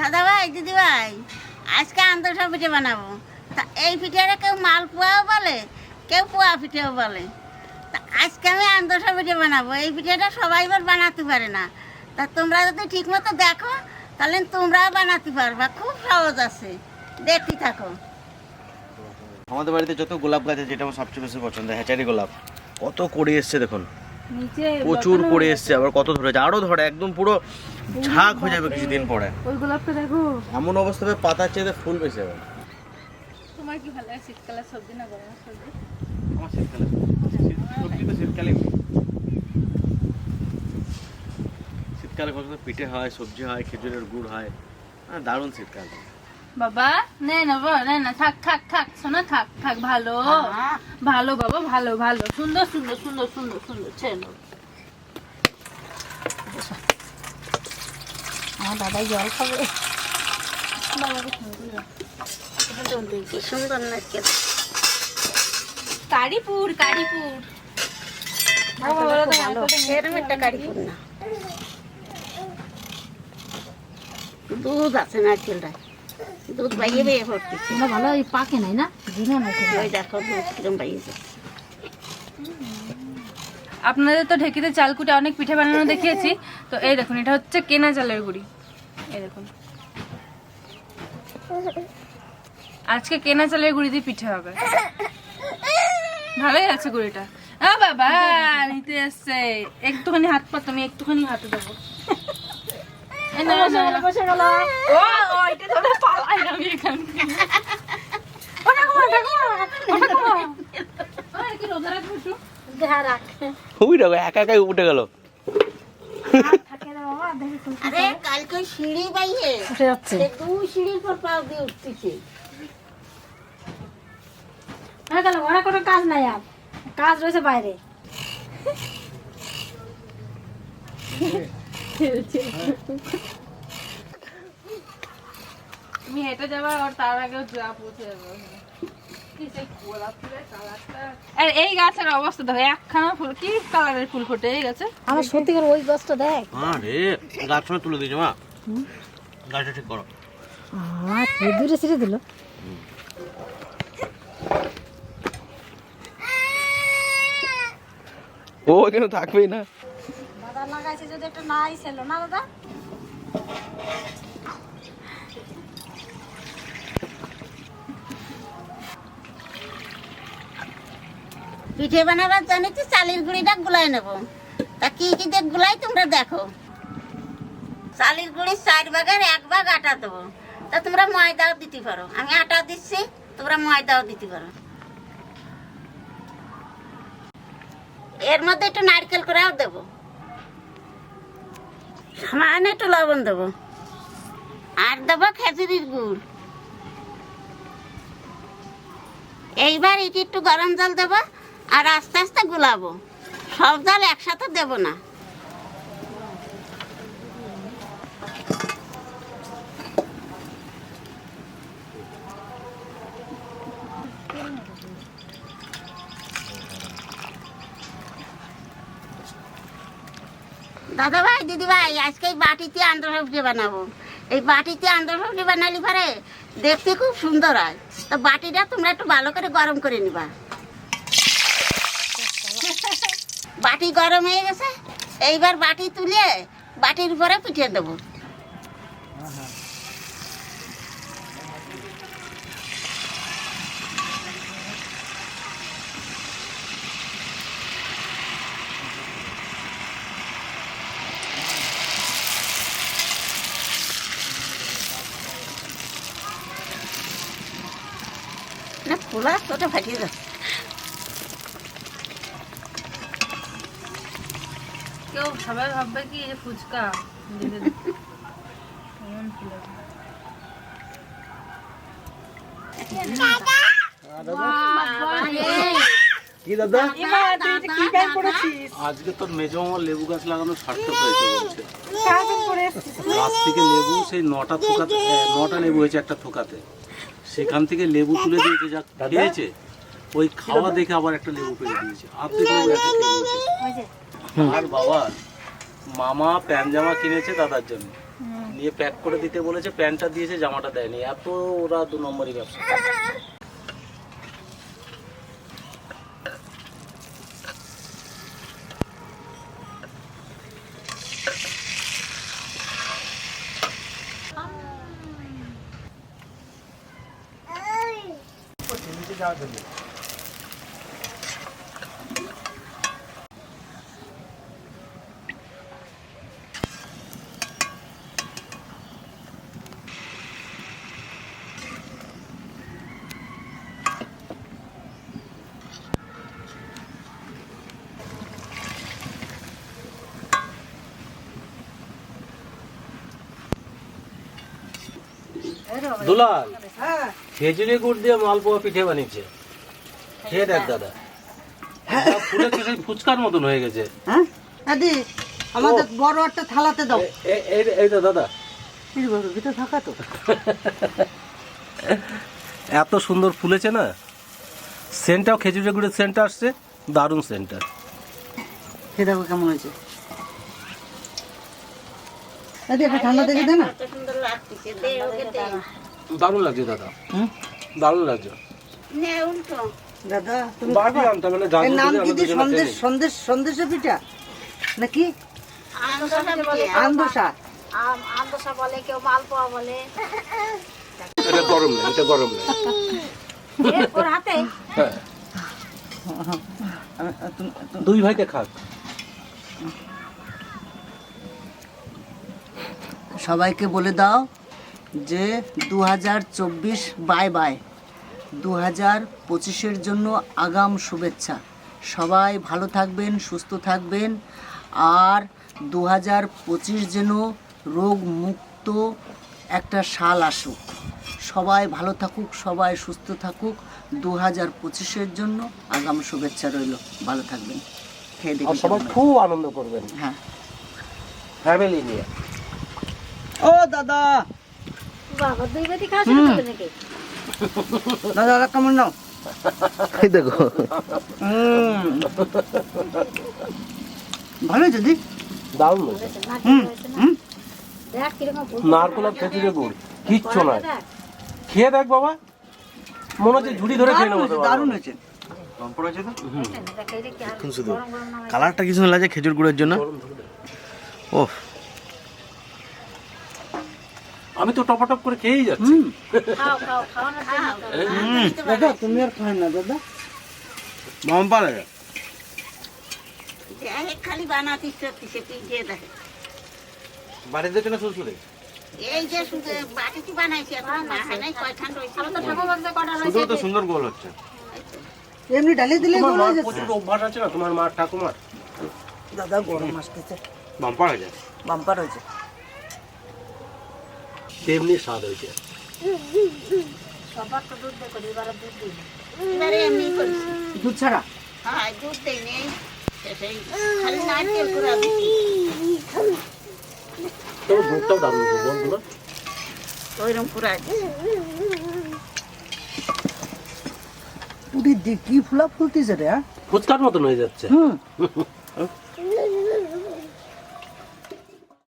দাদা ভাই দিদি ভাই আজকে আন্তর্সা পিঠে বানাবো। তা এই পিঠেটা কেউ মালপোয়াও বলে, কেউ পোয়া পিঠেও বলে। তা আজকে আমি আন্তর্সা পিঠে বানাবো। এই পিঠেটা সবাই বার বানাতে পারে না। তা তোমরা যদি ঠিক মতো দেখো, তাহলে তোমরাও বানাতে পারবা। খুব সহজ আছে। দেখতে থাকো। আমাদের বাড়িতে যত গোলাপ গাছ আছে, যেটা আমার সবচেয়ে বেশি পছন্দ হ্যাচারি গোলাপ। কত করে এসছে দেখুন। প্রচুর করে এসছে আবার কত ধরেছে আরও ধরে একদম পুরো ঝাঁক হয়ে যাবে কিছুদিন পরে। ওই গোলাপটা দেখো। এমন অবস্থা হবে পাতার চেয়ে ফুল বেশি হবে। তোমার কি ভালো লাগে শীতকালের সবজি না গরমের সবজি? আমার শীতকালে সবজি তো শীতকালে শীতকালে কত পিঠে হয় সবজি হয় খেজুরের গুড় হয় হ্যাঁ দারুণ শীতকাল। বাবা নে না বাবা নে না থাক থাক থাক শোনা থাক থাক ভালো। ভালো বাবা ভালো ভালো। সুন্দর সুন্দর সুন্দর সুন্দর সুন্দর ছেলে আমার দাদাই জল খাবে। সুন্দর নাচকে কারিপুর কারিপুর। সেরকম একটা কারি না। দুধ আছে নারকেলটা দুধ বাইয়ে বাইয়ে ভর্তিছে। ভালো এই পাকে নাই না? নাই ওই দেখো দুধ কিরম বাইয়েছে আপনাদের তো ঢেকিতে চালকুটে অনেক পিঠে বানানো দেখিয়েছি। তো এই দেখুন এটা হচ্ছে কেনা চালের গুঁড়ি। এই দেখুন। আজকে কেনা চালের গুঁড়ি দিয়ে পিঠে হবে। ভালোই আছে গুঁড়িটা। আ বাবা নিতে এসছে। একটুখানি হাত পা তুমি একটুখানি হাতে দেবো। একা একাই উঠে গেল। আরে কালকে সিঁড়ি বাইয়ে। উঠে যাচ্ছে। সিঁড়ির পর পাও দিয়ে উঠতেছে। হয়ে গেল ওরা কোনো কাজ নাই আর। কাজ রয়েছে বাইরে। তুমি হেঁটে যাবে আর তার আগেও যা পৌঁছে যাবে কি সেই গোলাপ ফুলের কালারটা? আর এই গাছের অবস্থা দেখো একখানা ফুল কি কালারের ফুল ফোটে এই গাছে? আমার সত্যিকার ওই গাছটা দেখ। আরে গাছ তুলে দিয়েছ মা। গাছটা ঠিক করো। আমার দূরে ছিঁড়ে দিল। ও থাকবেই না। দাদা লাগাইছে, যদি একটা নাই ছিল না দাদা? পিঠে বানাবার জানি তো চালের গুঁড়িটা গুলাই নেব। তা কি কি দিয়ে গুলাই তোমরা দেখো। চালের গুঁড়ি চার ভাগের এক ভাগ আটা দেবো। তা তোমরা ময়দাও দিতে পারো। আমি আটা দিচ্ছি, তোমরা ময়দাও দিতে পারো। এর মধ্যে একটু নারকেল করেও দেবো। সামান্য একটু লবণ দেবো। আর দেবো খেজুরির গুড়। এইবার এটি একটু গরম জল দেবো, আর আস্তে আস্তে গুলাবো। সব জল একসাথে দেবো না। দাদা ভাই দিদি ভাই আজকে এই বাটিতে আন্দ্র সবজি বানাবো। এই বাটিতে আন্দ্র সবজি বানালি পারে, দেখতে খুব সুন্দর হয়। তো বাটিটা তোমরা একটু ভালো করে গরম করে নিবা। বাটি গরম হয়ে গেছে, এইবার বাটি তুলে বাটির উপরে পিঠে দেবো। খোলা ওটা ফাটিয়ে যাচ্ছে কেউ সবাই ভাববে কি এই যে ফুচকা। কি দাদা! আজকে তোর মেজো আমার লেবু গাছ লাগানো সার্থক হয়েছে বলছে। গাছ থেকে লেবু সেই নটা থোকাতে নটা লেবু হয়েছে একটা থোকাতে। সেখান থেকে লেবু তুলে দিয়েছে যা খেয়েছে ওই খাওয়া দেখে আবার একটা লেবু পেরে দিয়েছে। আর্ধেক লেবু একটা খেয়ে নিয়েছে আর বাবা মামা প্যান্ট জামা কিনেছে দাদার জন্য। নিয়ে প্যাক করে দিতে বলেছে প্যান্টটা দিয়েছে জামাটা দেয়নি। এত ওরা দু নম্বরই ব্যবসা क्या करिए दुलाल। हाँ। খেজুরি গুড় দিয়ে মালপোয়া পিঠে বানিয়েছে। খেয়ে দেখ দাদা। যা ফুলেছে সেই ফুচকার মতন হয়ে গেছে। হ্যাঁ? দাদি আমাদের বড় একটা থালাতে দাও। এই- এই তো দাদা। ভিতরে থাকা তো। এত সুন্দর ফুলেছে না? সেন্টটাও খেজুরি গুড়ের সেন্ট আসছে দারুণ সেন্টার খেয়ে দেখো কেমন হয়েছে। দাদি একটা ঠান্ডা দেখে দে না। দারুণ লাগছে দাদা। হুম? দারুণ লাগছে। দাদা তুমি নাম কি দুজনে সন্দেশ সন্দেশ পিঠা? নাকি? আন্দোসা আন্দোসা আন্দোসা বলে। কেউ মালপোয়া বলে। এটা গরম নেই এটা গরম নেই ওর হাতে। হ্যাঁ। দুই ভাইতে খাক। সবাইকে বলে দাও যে দু হাজার চব্বিশ বাই বাই দু হাজার পঁচিশের জন্য আগাম শুভেচ্ছা। সবাই ভালো থাকবেন সুস্থ থাকবেন। আর দু হাজার পঁচিশ যেন রোগ মুক্ত একটা সাল আসুক। সবাই ভালো থাকুক সবাই সুস্থ থাকুক। দু হাজার পঁচিশের জন্য আগাম শুভেচ্ছা রইল। ভালো থাকবেন। খেয়ে আর দেখি সবাই খুব আনন্দ করবেন। হ্যাঁ। ফ্যামিলি নিয়ে। ও দাদা! বাবা দুই বেটি খাওয়া শুরু করবে নাকি? দাদা দাদা কেমন নাও? দেখো। হুম। ভালো দারুণ ফুল। নারকোল আর খেজুরে গুড় কিচ্ছু নয় খেয়ে দেখ বাবা। মনে হচ্ছে ঝুড়ি ধরে খেয়ে নেব হয়েছে দারুণ হয়েছে। কালারটা কি সুন্দর লাগছে খেজুর গুড়ের জন্য? ও আমি তো টপাটপ করে খেয়েই যাচ্ছি। তো। দাদা তুমি আর না দাদা। বাম্পা লাগে দেখে খালি বাড়িতে জন্য শ্বশুরে? এই যে বাটিটি বানাইছে এখন মা হয় নাই কয়খান রয়েছে আমার তো ঠাকুর বলতে কটা শুধু তো সুন্দর গোল হচ্ছে। এমনি ডালি দিলে তোমার গোল মার হয়ে যাচ্ছে। প্রচুর অভ্যাস আছে না? তোমার মা ঠাকুমার? দাদা গরম আসতেছে। বাম্পা হয়ে যায় বাম্পার হয়েছে। তেমনি স্বাদ হয়েছে? সবার তো দুধ দেখো এবারে দুধ দিই এবারে এমনি করিস দুধ ছাড়া? হ্যাঁ দুধ দেই নেই সেই খালি নারকেল কুড়া দিছি তবে দুধটাও দারুণ বন্ধুরা। ওইরকম কুড়া পুরি দি কি ফুলা ফুলতেছে রে হ্যাঁ? ফুচকার মতন হয়ে যাচ্ছে। হুম।